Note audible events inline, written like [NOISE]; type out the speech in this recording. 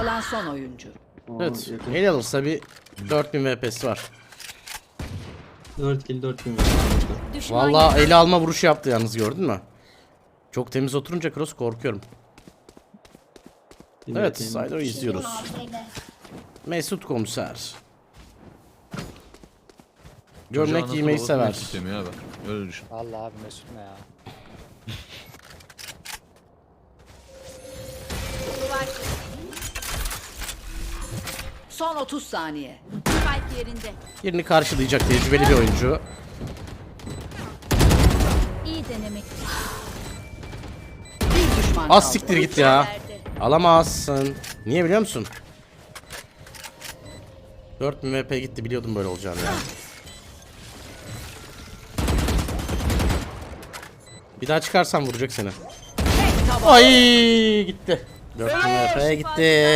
kalan son oyuncu. Evet. El alırsa bir 4000 VP'si var. 4 kill 4 bin. Düşman Vallahi ele alma vuruşu yaptı yalnız gördün mü? Çok temiz oturunca cross korkuyorum. Evet, Sider'ı izliyoruz. Mesut komiser. Gömlek giymeyi sever. Ben. Öyle düşün. Vallahi abi Mesut ne ya? [LAUGHS] Son 30 saniye. Spike yerinde. Birini karşılayacak tecrübeli bir oyuncu. İyi denemek. Bir düşman Az kaldı. siktir git ya. Alamazsın. Niye biliyor musun? 4000 VP gitti biliyordum böyle olacağını ya. Bir daha çıkarsan vuracak seni. Ay gitti. 4000 VP gitti.